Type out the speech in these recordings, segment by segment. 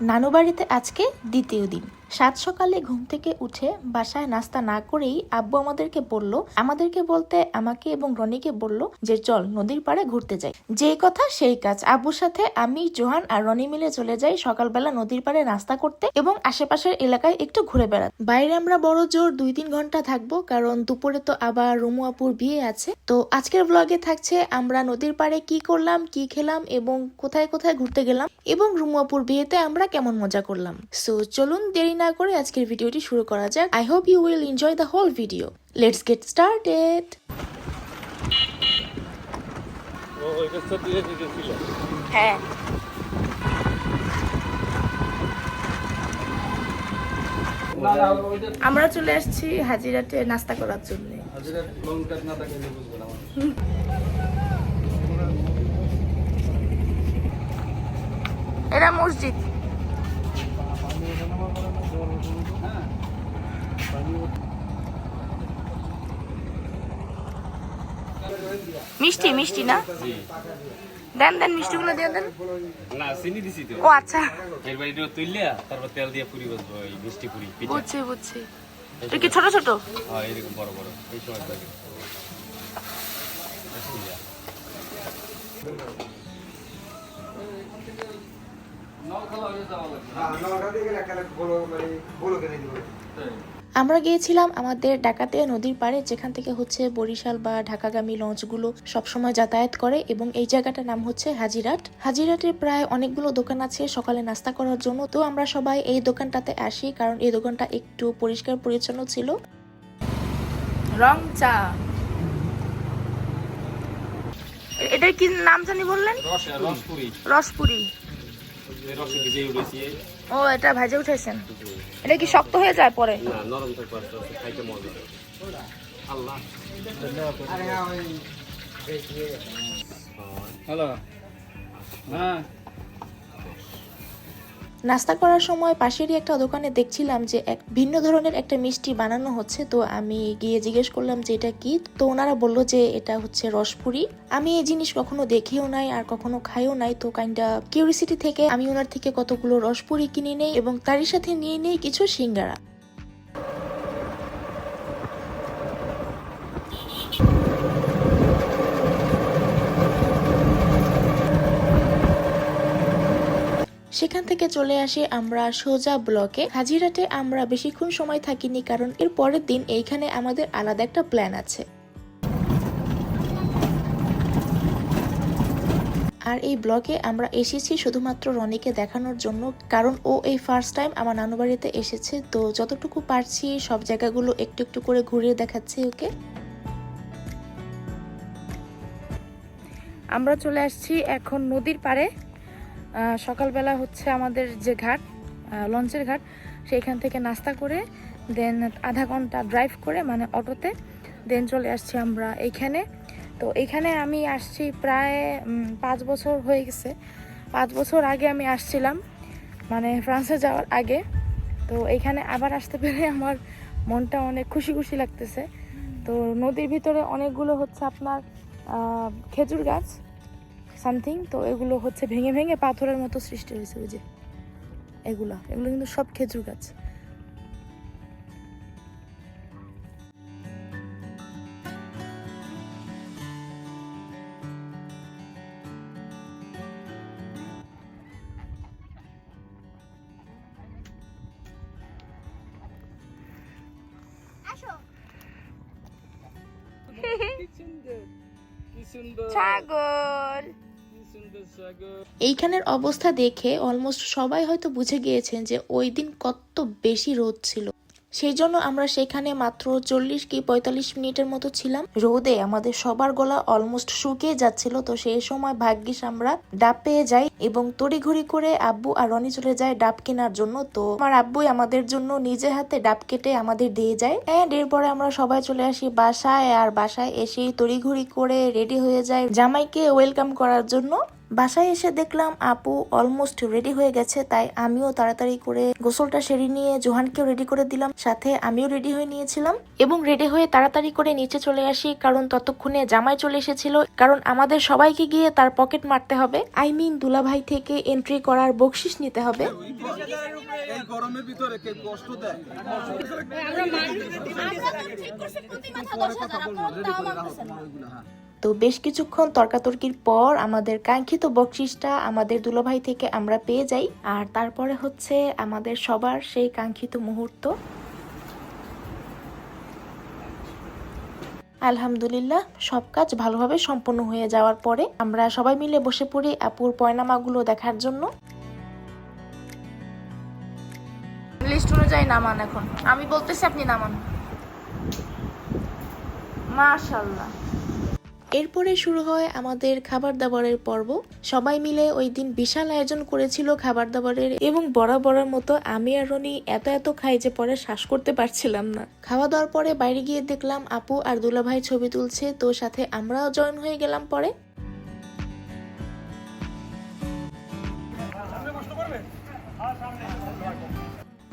নানু বাড়িতে আজকে দ্বিতীয় দিন। সাত সকালে ঘুম থেকে উঠে বাসায় নাস্তা না করেই আব্বু আমাদেরকে বলল, আমাদেরকে বলতে আমাকে এবং রনিকে বলল যে, চল নদীর পাড়ে ঘুরতে যাই। যে কথা সেই কাজ। আব্বুর সাথে আমি, জোহান আর রনি মিলে চলে যাই সকালবেলা নদীর পাড়ে নাস্তা করতে এবং আশেপাশের এলাকায় একটু ঘুরে বেড়াতে। বাইরে আমরা বড় জোর দুই তিন ঘণ্টা থাকব, কারণ দুপুরে তো আবার রুমু আপুর বিয়ে আছে। তো আজকের ব্লগে থাকছে আমরা নদীর পাড়ে কি করলাম, কি খেলাম এবং কোথায় কোথায় ঘুরতে গেলাম এবং রুমু আপুর বিয়েতে আমরা কেমন মজা করলাম। সো চলুন দেরি না করে আজকের ভিডিওটি শুরু করা যাক। I hope you will enjoy the whole video let's get started আমরা চলে আসছি হাজিরাটে নাস্তা করার জন্য। এটা মসজিদ। মিষ্টি মিষ্টি না দেন দেন মিষ্টিগুলো দিয়ে দেন না চিনি দিছি তো ও আচ্ছা এর বাড়ি তুললিয়া তারপর তেল দিয়ে পুরি বসবো এই মিষ্টি পুরি পিঠা বুঝছি বুঝছি এটা কি ছোট ছোট হ্যাঁ এরকম বড় বড় এই সময় লাগে আমরা গিয়েছিলাম আমাদের ডাকাতে নদীর পাড়ে যেখান থেকে হচ্ছে বরিশাল বা ঢাকাগামী লঞ্চগুলো সবসময় যাতায়াত করে এবং এই জায়গাটার নাম হচ্ছে হাজিরাট। হাজিরাটের প্রায় অনেকগুলো দোকান আছে সকালে নাস্তা করার জন্য। তো আমরা সবাই এই দোকানটাতে আসি কারণ এই দোকানটা একটু পরিষ্কার পরিচ্ছন্ন ছিল। রং চা। এটার কি নাম জানি বললেন? রস রস রসপুরি। রসে ভিজে উঠেছি ও এটা ভাজে উঠেছেন এটা কি শক্ত হয়ে যায় পরে? না নরম খাইতে মজা। আল্লাহ হ্যালো। হ্যাঁ। নাস্তা করার সময় পাশেরই একটা দোকানে দেখছিলাম যে এক ভিন্ন ধরনের একটা মিষ্টি বানানো হচ্ছে। তো আমি গিয়ে জিজ্ঞেস করলাম যে এটা কি? তো ওনারা বলল যে এটা হচ্ছে রসপুরি। আমি এই জিনিস কখনো দেখিও নাই আর কখনো খাইও নাই। তো কাইন্ডা কিউরিসিটি থেকে আমি ওনার থেকে কতগুলো রসপুরি কিনে নেই এবং তারই সাথে নিয়ে নেই কিছু সিঙ্গারা। সেখান থেকে চলে আসি আমরা সোজা ব্লকে। হাজিরাটে আমরা বেশিক্ষণ সময় থাকিনি কারণ এর পরের দিন এইখানে আমাদের আলাদা একটা প্ল্যান আছে। আর এই ব্লগে আমরা এসেছি শুধুমাত্র রনিকে দেখানোর জন্য, কারণ ও এই ফার্স্ট টাইম আমার নানু বাড়িতে এসেছে। তো যতটুকু পারছি সব জায়গাগুলো একটু একটু করে ঘুরিয়ে দেখাচ্ছি ওকে। আমরা চলে আসছি এখন নদীর পাড়ে। সকালবেলা হচ্ছে আমাদের যে ঘাট লঞ্চের ঘাট, সেইখান থেকে নাস্তা করে, দেন আধা ঘণ্টা ড্রাইভ করে মানে অটোতে, দেন চলে আসছি আমরা এইখানে। তো এইখানে আমি আসছি প্রায় পাঁচ বছর হয়ে গেছে। পাঁচ বছর আগে আমি আসছিলাম মানে ফ্রান্সে যাওয়ার আগে। তো এইখানে আবার আসতে পেরে আমার মনটা অনেক খুশি খুশি লাগতেছে। তো নদীর ভিতরে অনেকগুলো হচ্ছে আপনার খেজুর গাছ সামথিং তো এগুলো হচ্ছে ভেঙে ভেঙে পাথরের মতো সৃষ্টি হয়েছে ওই যে। এগুলা এগুলো কিন্তু সব খেজুর গাছ। কি সুন্দর। ছাগল। এইখানের অবস্থা দেখে অলমোস্ট সবাই হয়তো বুঝে গিয়েছেন যে ওই দিন কত বেশি রোদ ছিল। সেই জন্য আমরা সেখানে মাত্র চল্লিশ কি পঁয়তাল্লিশ মিনিটের মতো ছিলাম। রোদে আমাদের সবার গলা অলমোস্ট শুকিয়ে যাচ্ছিল, তো সেই সময় ভাগ্যিস আমরা ডাব পেয়ে যাই এবং তড়িঘড়ি করে আব্বু আর রনি চলে যায় ডাব কেনার জন্য, তো আমার আব্বুই আমাদের জন্য নিজে হাতে ডাব কেটে আমাদের দিয়ে যায়। অ্যান্ড এরপরে আমরা সবাই চলে আসি বাসায়, আর বাসায় এসে তড়িঘড়ি করে রেডি হয়ে যায় জামাইকে ওয়েলকাম করার জন্য। বাসায় এসে দেখলাম আপু অলমোস্ট রেডি হয়ে গেছে তাই আমিও তাড়াতাড়ি করে গোসলটা সেরে নিয়ে জোহানকেও রেডি করে দিলাম সাথে আমিও রেডি হয়ে নিয়েছিলাম এবং রেডি হয়ে তাড়াতাড়ি করে নিচে চলে আসি কারণ ততক্ষণে জামাই চলে এসেছিল কারণ আমাদের সবাইকে গিয়ে তার পকেট মারতে হবে। আই মিন দুলাভাই থেকে এন্ট্রি করার বকশিস নিতে হবে। গরমের ভিতরে কে কষ্ট দেয়? তো বেশ কিছুক্ষণ তর্কাতর্কির পর আমাদের কাঙ্ক্ষিত বকশিসটা আমাদের দুলাভাই থেকে আমরা পেয়ে যাই। আর তারপরে হচ্ছে আমাদের সবার সেই কাঙ্ক্ষিত মুহূর্ত। আলহামদুলিল্লাহ, সব কাজ ভালোভাবে সম্পন্ন হয়ে যাওয়ার পরে আমরা সবাই মিলে বসে পড়ি আপুর পয়নামাগুলো দেখার জন্য। লিস্ট অনুযায়ী নামান এখন। আমি বলতেছি আপনি নামান। মাশাল্লাহ এরপরে শুরু হয় আমাদের খাবার দাবারের পর্ব। সবাই মিলে ওই দিন বিশাল আয়োজন করেছিল খাবার দাবারের এবং বরাবরের মতো আমি আর রনি এত এত খাই যে পরে শ্বাস করতে পারছিলাম না। খাওয়া দাওয়ার পরে বাইরে গিয়ে দেখলাম আপু আর দুলাভাই ছবি তুলছে, তো সাথে আমরাও জয়েন হয়ে গেলাম পরে।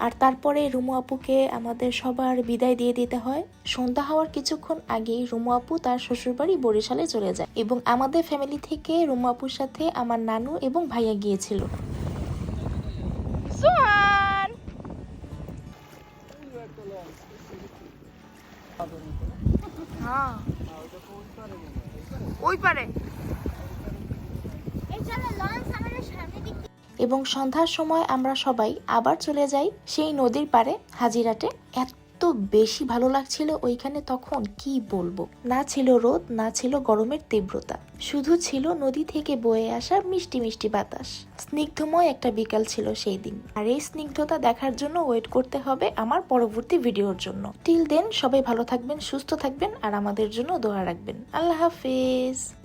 আর তারপরে রুমু আপুকে আমাদের সবার বিদায় দিয়ে দিতে হয়। সন্ধ্যা হওয়ার কিছুক্ষণ আগেই রুমু আপু তার শ্বশুরবাড়ি বরিশালে চলে যায় এবং আমাদের ফ্যামিলি থেকে রুমু আপুর সাথে আমার নানু এবং ভাইয়া গিয়েছিল। ওই পারে। এবং সন্ধ্যার সময় আমরা সবাই আবার চলে যাই সেই নদীর পাড়ে হাজিরাটে এত বেশি ভালো লাগছিল ওইখানে তখন, কি বলব? না ছিল রোদ, না ছিল গরমের তীব্রতা। শুধু ছিল নদী থেকে বয়ে আসা মিষ্টি মিষ্টি বাতাস। স্নিগ্ধময় একটা বিকাল ছিল সেই দিন। আর এই স্নিগ্ধতা দেখার জন্য ওয়েট করতে হবে আমার পরবর্তী ভিডিওর জন্য। টিল দেন সবাই ভালো থাকবেন, সুস্থ থাকবেন, আর আমাদের জন্য দোয়া রাখবেন। আল্লাহ হাফেজ।